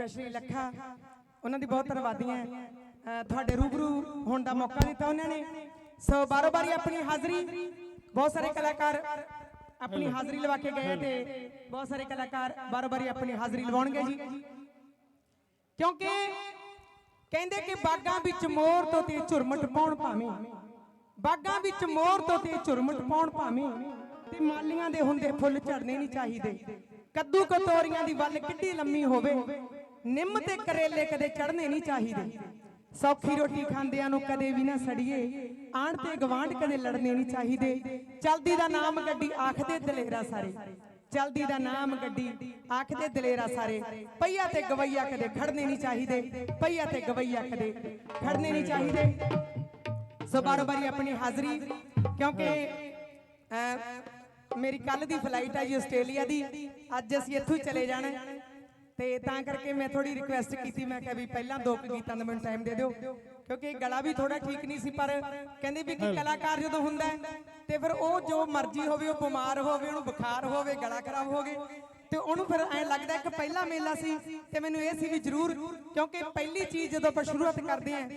Specially Lakha. ਉਹਨਾਂ ਦੀ ਬਹੁਤ ਧੰਨਵਾਦੀ ਹੈ ਤੁਹਾਡੇ ਰੂਬਰੂ ਹੋਣ ਦਾ ਮੌਕਾ ਦਿੱਤਾ ਉਹਨਾਂ ਨੇ। ਸੋ ਬਾਰੋ ਬਾਰੀ ਆਪਣੀ ਹਾਜ਼ਰੀ। ਬਹੁਤ ਸਾਰੇ ਕਲਾਕਾਰ ਆਪਣੀ ਹਾਜ਼ਰੀ ਲਵਾ ਕੇ ਗਏ ਤੇ ਬਹੁਤ ਸਾਰੇ ਕਲਾਕਾਰ ਬਾਰੋ ਬਾਰੀ ਆਪਣੀ ਹਾਜ਼ਰੀ ਲਵਾਉਣਗੇ ਜੀ। ਕਿਉਂਕਿ ਕਹਿੰਦੇ ਕਿ ਬਾਗਾਂ ਵਿੱਚ ਮੋਰ ਤੋਂ ਤੇ ਝੁਰਮਟ ਪਾਉਣ ਭਾਵੇਂ, ਬਾਗਾਂ ਵਿੱਚ ਮੋਰ ਤੋਂ ਤੇ ਝੁਰਮਟ ਪਾਉਣ ਭਾਵੇਂ, ਤੇ ਮਾਲੀਆਂ ਦੇ ਹੁੰਦੇ ਫੁੱਲ ਝੜਨੇ ਨਹੀਂ ਚਾਹੀਦੇ। ਕੱਦੂ ਕਤੋਰੀਆਂ ਦੀ ਵੱਲ ਕਿੱਡੀ ਲੰਮੀ ਹੋਵੇ ਨਿੰਮ ਤੇ ਕਰੇਲੇ ਕਦੇ ਚੜਨੇ ਨਹੀਂ ਚਾਹੀਦੇ। ਸੌਖੀ ਰੋਟੀ ਖਾਂਦਿਆਂ ਨੂੰ ਕਦੇ ਵੀ ਨਾ ਸੜੀਏ। ਆਣ ਤੇ ਗਵਾਂਢ ਕਦੇ ਲੜਨੇ ਨਹੀਂ ਚਾਹੀਦੇ। ਚਲਦੀ ਦਾ ਨਾਮ ਗੱਡੀ ਆਖਦੇ ਦਲੇਰਾ ਸਾਰੇ। ਚਲਦੀ ਦਾ ਨਾਮ ਗੱਡੀ ਆਖਦੇ ਦਲੇਰਾ ਸਾਰੇ। ਪਈਆ ਤੇ ਗਵਈਆ ਕਦੇ ਖੜਨੇ ਨਹੀਂ ਚਾਹੀਦੇ। ਪਈਆ ਤੇ ਗਵਈਆ ਕਦੇ ਖੜਨੇ ਨਹੀਂ ਚਾਹੀਦੇ। ਸੋ ਬਾਰੋ ਬਾਰੀ ਆਪਣੀ ਹਾਜ਼ਰੀ, ਕਿਉਂਕਿ ਮੇਰੀ ਕੱਲ ਦੀ ਫਲਾਈਟ ਆ ਜੀ ਆਸਟ੍ਰੇਲੀਆ ਦੀ। ਅੱਜ ਅਸੀਂ ਇੱਥੋਂ ਹੀ ਚਲੇ ਜਾਣਾ। ਤੇ ਤਾਂ ਕਰਕੇ ਮੈਂ ਥੋੜੀ ਰਿਕੁਐਸਟ ਕੀਤੀ ਮੈਂ ਕਿਹਾ ਵੀ ਪਹਿਲਾਂ ਦੋ ਕੁ ਗੀਤਾਂ ਦਾ ਮੈਨੂੰ ਟਾਈਮ ਦੇ ਦਿਓ ਕਿਉਂਕਿ ਗਲਾ ਵੀ ਥੋੜਾ ਠੀਕ ਨਹੀਂ ਸੀ ਪਰ ਕਹਿੰਦੇ ਵੀ ਕਿ ਕਲਾਕਾਰ ਜਦੋਂ ਹੁੰਦਾ ਤੇ ਫਿਰ ਉਹ ਜੋ ਮਰਜ਼ੀ ਹੋਵੇ ਉਹ ਬਿਮਾਰ ਹੋਵੇ ਉਹਨੂੰ ਬੁਖਾਰ ਹੋਵੇ ਗਲਾ ਖਰਾਬ ਹੋਵੇ ਤੇ ਉਹਨੂੰ ਫਿਰ ਐਂ ਲੱਗਦਾ ਕਿ ਪਹਿਲਾ ਮੇਲਾ ਸੀ ਤੇ ਮੈਨੂੰ ਇਹ ਸੀ ਵੀ ਜ਼ਰੂਰ ਕਿਉਂਕਿ ਪਹਿਲੀ ਚੀਜ਼ ਜਦੋਂ ਆਪਾਂ ਸ਼ੁਰੂਆਤ ਕਰਦੇ ਆਂ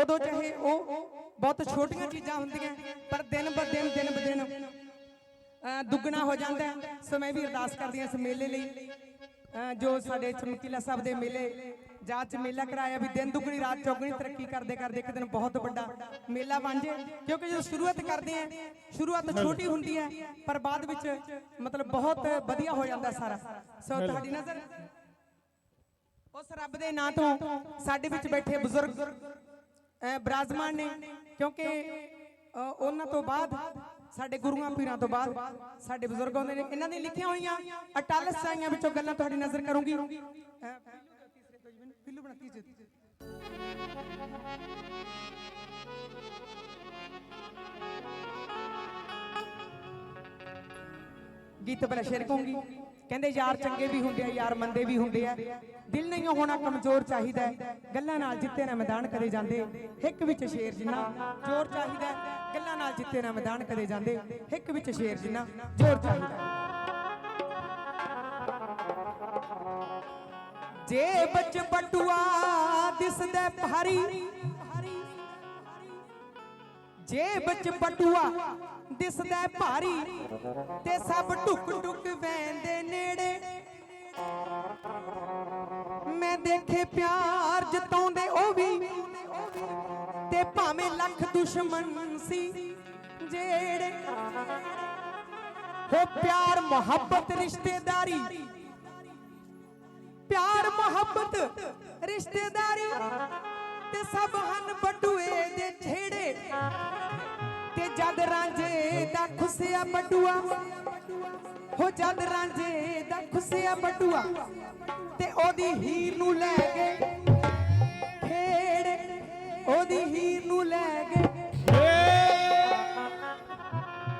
ਉਦੋਂ ਚਾਹੇ ਉਹ ਬਹੁਤ ਛੋਟੀਆਂ ਚੀਜ਼ਾਂ ਹੁੰਦੀਆਂ ਪਰ ਦਿਨ ਬ ਦਿਨ ਦਿਨ ਬ ਦਿਨ ਦੁੱਗਣਾ ਹੋ ਜਾਂਦਾ। ਸੋ ਮੈਂ ਵੀ ਅਰਦਾਸ ਕਰਦੀ ਹਾਂ ਇਸ ਮੇਲੇ ਲਈ ਜੋ ਸਾਡੇ ਚਮਕੀਲਾ ਸਾਹਿਬ ਦੇ ਮੇਲੇ ਜਾਤ ਚ ਮੇਲਾ ਕਰਾਇਆ ਵੀ ਦਿਨ ਦੁੱਗਣੀ ਰਾਤ ਚੌਗਣੀ ਤਰੱਕੀ ਕਰਦੇ ਕਰਦੇ ਇੱਕ ਦਿਨ ਬਹੁਤ ਵੱਡਾ ਮੇਲਾ ਬਣ ਜੇ। ਕਿਉਂਕਿ ਜਦੋਂ ਸ਼ੁਰੂਆਤ ਕਰਦੇ ਆ ਸ਼ੁਰੂਆਤ ਛੋਟੀ ਹੁੰਦੀ ਹੈ ਪਰ ਬਾਅਦ ਵਿੱਚ ਮਤਲਬ ਬਹੁਤ ਵਧੀਆ ਹੋ ਜਾਂਦਾ ਸਾਰਾ। ਸੋ ਤੁਹਾਡੀ ਨਜ਼ਰ ਉਸ ਰੱਬ ਦੇ ਨਾਂ ਤੋਂ ਸਾਡੇ ਵਿੱਚ ਬੈਠੇ ਬਜ਼ੁਰਗ ਬਰਾਜਮਾਨ ਨੇ ਕਿਉਂਕਿ ਉਹਨਾਂ ਤੋਂ ਬਾਅਦ ਸਾਡੇ ਗੁਰੂਆਂ ਪੀਰਾਂ ਤੋਂ ਬਾਅਦ ਸਾਡੇ ਬਜ਼ੁਰਗ ਨੇ ਇਹਨਾਂ ਦੀ ਲਿਖੀਆਂ ਹੋਈਆਂ ਅਟਲ ਸਾਈਆਂ ਵਿੱਚੋਂ ਗੱਲਾਂ ਤੁਹਾਡੀ ਨਜ਼ਰ ਕਰੂੰਗੀ। ਬਣਾ ਤੀਜੇ ਗੀਤ ਬੜਾ ਸ਼ੇਰ ਕਹੂੰਗੀ ਕਹਿੰਦੇ ਯਾਰ ਚੰਗੇ ਵੀ ਹੁੰਦੇ ਆ ਯਾਰ ਮੰਦੇ ਵੀ ਹੁੰਦੇ ਆ। ਦਿਲ ਨਹੀਂ ਹੋਣਾ ਕਮਜ਼ੋਰ ਚਾਹੀਦਾ। ਗੱਲਾਂ ਨਾਲ ਜਿੱਤੇ ਨਾ ਮੈਦਾਨ ਕਦੇ ਜਾਂਦੇ। ਹਿੱਕ ਵਿੱਚ ਸ਼ੇਰ ਜਿੰਨਾ ਜ਼ੋਰ ਚਾਹੀਦਾ। ਨਾਲ ਜਿੱਤੇ ਨਾ ਮੈਦਾਨ ਕਦੇ ਜਾਂਦੇ ਹਿੱਕ ਵਿੱਚ ਸ਼ੇਰ ਜਿੰਨਾ, ਜ਼ੋਰ ਚਾਹੀਦਾ ਜੇ ਬੱਚ ਬਟੂਆ ਦਿਸਦੇ ਭਾਰੀ, ਜੇ ਬੱਚ ਬਟੂਆ ਦਿਸਦਾ ਭਾਰੀ, ਤੇ ਸਭ ਢੁੱਕ ਢੁੱਕ ਵੈਂਦੇ ਨੇੜੇ। ਮੈਂ ਦੇਖੇ ਪਿਆਰ ਜਤਾਉਂਦੇ ਉਹ ਵੀ ਤੇ ਭਾਵੇਂ ਲੱਖ ਦੁਸ਼ਮਣ ਸੀ, ਜਿਹੜੇ ਹੋ ਪਿਆਰ, ਮੁਹੱਬਤ, ਰਿਸ਼ਤੇਦਾਰੀ। ਪਿਆਰ, ਮੁਹੱਬਤ, ਰਿਸ਼ਤੇਦਾਰੀ ਤੇ ਸਭ ਹਨ ਬਟੂਏ ਦੇ ਛੇੜੇ। ਤੇ ਜਦ ਰਾਂਝੇ ਦਾ ਖੁਸਿਆ ਬਟੂਆ, ਹੋ ਜਦ ਰਾਂਝੇ ਦਾ ਖੁੱਸਿਆ ਬਟੂਆ, ਤੇ ਉਹਦੀ ਹੀਰ ਨੂੰ ਲੈ ਕੇ ਉਹਦੀ ਹੀਰ ਨੂੰ ਲੈ ਗਏ।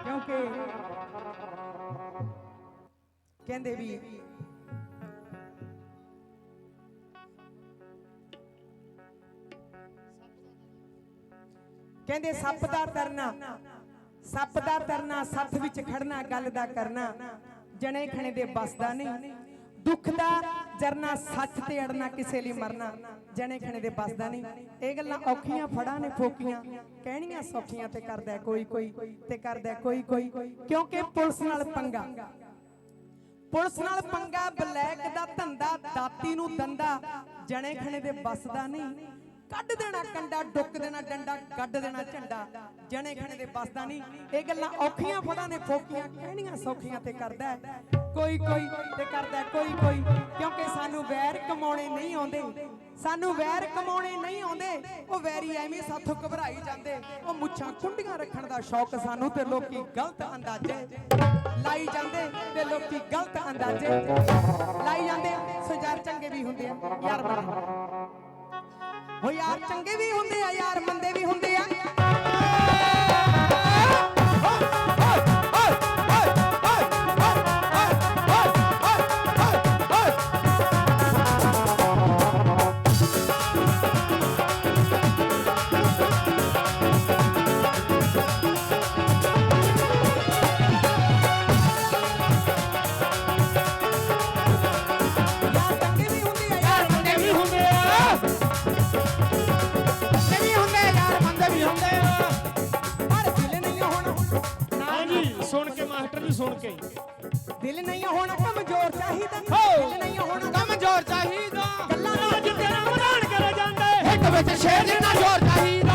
ਕਿਉਂਕਿ ਕਹਿੰਦੇ ਵੀ ਕਹਿੰਦੇ ਸੱਪ ਦਾ ਤਰਨਾ, ਸੱਪ ਦਾ ਤਰਨਾ, ਸੱਥ ਵਿੱਚ ਖੜਨਾ, ਗੱਲ ਦਾ ਕਰਨਾ, ਜਣੇ ਖਣੇ ਦੇ ਬਸਦਾ ਨਹੀਂ। ਦੁੱਖ ਦਾ ਜਰਨਾ ਸੱਚ ਤੇ ਅੜਨਾ ਕਿਸੇ ਲਈ ਮਰਨਾ, ਜਣੇ ਖਣੇ ਦੇ ਬਸਦਾ ਨਹੀਂ। ਇਹ ਗੱਲਾਂ ਔਖੀਆਂ, ਫੜਾਂ ਨੇ ਫੋਕੀਆਂ, ਕਹਿਣੀਆਂ ਸੌਖੀਆਂ ਤੇ ਕਰਦਾ ਕੋਈ ਕੋਈ, ਤੇ ਕਰਦਾ ਕੋਈ ਕੋਈ, ਕਿਉਂਕਿ ਪੁਲਿਸ ਨਾਲ ਪੰਗਾ। ਪੁਲਿਸ ਨਾਲ ਪੰਗਾ, ਬਲੈਕ ਦਾ ਧੰਦਾ, ਦਾਤੀ ਨੂੰ ਦੰਦਾ, ਜਣੇ ਖਣੇ ਦੇ ਬਸਦਾ ਨਹੀਂ। ਕੱਢ ਦੇਣਾ। ਕੰਡਾ ਡੁੱਕ ਦੇਣਾ, ਡੰਡਾ ਕੱਢ ਦੇਣਾ, ਝੰਡਾ। ਜਣੇ ਖਣੇ ਦੇ ਬਸਦਾ ਨਹੀਂ। ਇਹ ਗੱਲਾਂ ਔਖੀਆਂ ਫੜਾਂ ਨੇ, ਫੋਕੀਆਂ ਕਹਿਣੀਆਂ ਸੌਖੀਆਂ ਤੇ ਕਰਦਾ ਕੋਈ ਕੋਈ ਤੇ ਕਰਦਾ ਕੋਈ ਕੋਈ। ਕਿਉਂਕਿ ਸਾਨੂੰ ਵੈਰ ਕਮਾਉਣੇ ਨਹੀਂ ਆਉਂਦੇ। ਸਾਨੂੰ ਵੈਰ ਕਮਾਉਣੇ ਨਹੀਂ ਆਉਂਦੇ। ਉਹ ਵੈਰੀ ਐਵੇਂ ਸਾਥੋਂ ਘਬਰਾਈ ਜਾਂਦੇ। ਉਹ ਮੁੱਛਾਂ ਕੁੰਡੀਆਂ ਰੱਖਣ ਦਾ ਸ਼ੌਕ ਸਾਨੂੰ ਤੇ ਲੋਕੀ ਗਲਤ ਅੰਦਾਜ਼ੇ ਲਾਈ ਜਾਂਦੇ ਤੇ ਲੋਕੀ ਗਲਤ ਅੰਦਾਜ਼ੇ ਲਾਈ ਜਾਂਦੇ ਸੋ ਚੰਗੇ ਵੀ ਹੁੰਦੇ ਆ। ਯਾਰ ਮੰਦੇ ਹੋ ਯਾਰ ਚੰਗੇ ਵੀ ਹੁੰਦੇ ਆ ਯਾਰ ਮੰਦੇ ਵੀ ਹੁੰਦੇ ਆ। ਜਾਂਦੇ ਇੱਕ ਵਿੱਚ ਸ਼ੇਰ ਜਿੰਨਾ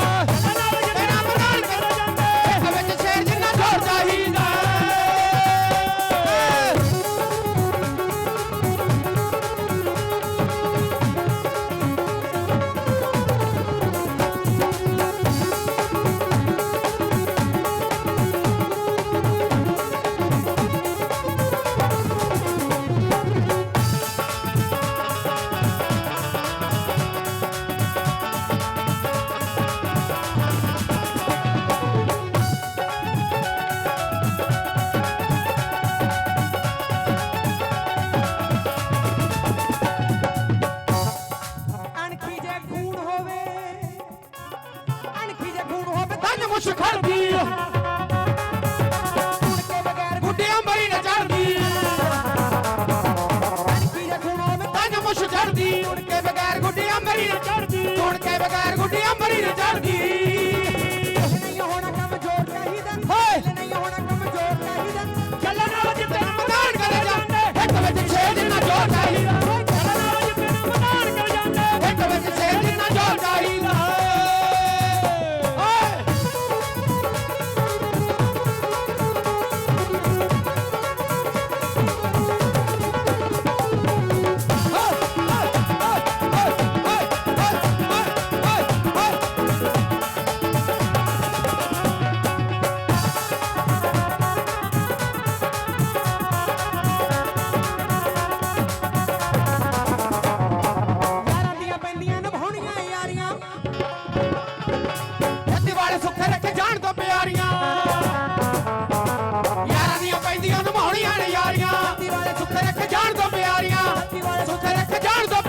ਮੁੱਛ ਖੜਦੀ ਖੂਨ ਕੇ ਬਗੈਰ ਗੁੱਡਿਆਂ ਬਰੀ ਨਾ ਚੜਦੀ ਤਨ ਮੁੱਛ ਚੜਦੀ ਉੜ ਕੇ ਬਗੈਰ ਗੁੱਡਿਆਂ ਬਰੀ ਨਾ ਚੜਦੀ ਉੜ ਕੇ ਬਗੈਰ ਗੁੱਡਿਆਂ ਬਰੀ ਨਾ ਜਾਣ ਤੋਂ ਪਿਆਰੀਆਂ। ਰੱਤੀ ਵਾਲੇ ਜਾਣ ਤੋਂ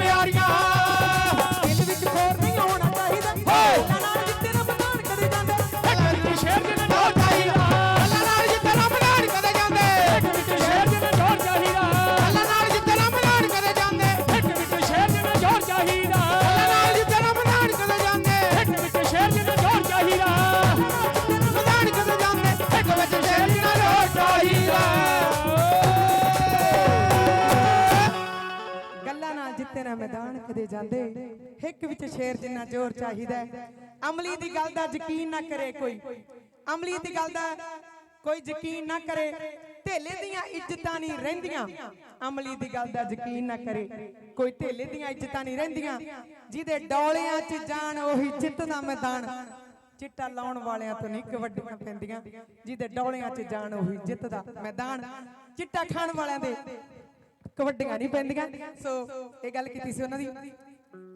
ਨਾ ਮੈਦਾਨ ਕਦੇ ਜਾਂਦੇ। ਹਿੱਕ ਵਿੱਚ ਸ਼ੇਰ ਜਿੰਨਾ ਜ਼ੋਰ ਚਾਹੀਦਾ ਅਮਲੀ ਦੀ ਗੱਲ ਦਾ ਯਕੀਨ ਨਾ ਕਰੇ ਕੋਈ। ਅਮਲੀ ਦੀ ਗੱਲ ਦਾ ਕੋਈ ਯਕੀਨ ਨਾ ਕਰੇ। ਢੇਲੇ ਦੀਆਂ ਇੱਜ਼ਤਾਂ ਨਹੀਂ ਰਹਿੰਦੀਆਂ। ਅਮਲੀ ਦੀ ਗੱਲ ਦਾ ਯਕੀਨ ਨਾ ਕਰੇ। ਕੋਈ ਢੇਲੇ ਦੀਆਂ ਇੱਜ਼ਤਾਂ ਨਹੀਂ ਰਹਿੰਦੀਆਂ। ਜਿਹਦੇ ਡੋਲਿਆਂ 'ਚ ਜਾਣ ਉਹੀ ਜਿੱਤ ਦਾ ਮੈਦਾਨ। ਚਿੱਟਾ ਲਾਉਣ ਵਾਲਿਆਂ ਤੋਂ ਨਹੀਂ ਕਬੱਡੀਆਂ ਪੈਂਦੀਆਂ। ਜਿਹਦੇ ਡੋਲਿਆਂ 'ਚ ਜਾਣ ਉਹੀ ਜਿੱਤ ਦਾ ਮੈਦਾਨ। ਚਿੱਟਾ ਖਾਣ ਵਾਲਿਆਂ ਦੇ ਕਬੱਡੀਆਂ ਨਹੀਂ ਪੈਂਦੀਆਂ। ਸੋ ਇਹ ਗੱਲ ਕੀਤੀ ਸੀ ਉਹਨਾਂ ਦੀ।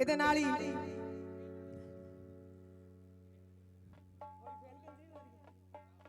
ਇਹਦੇ ਨਾਲ ਹੀ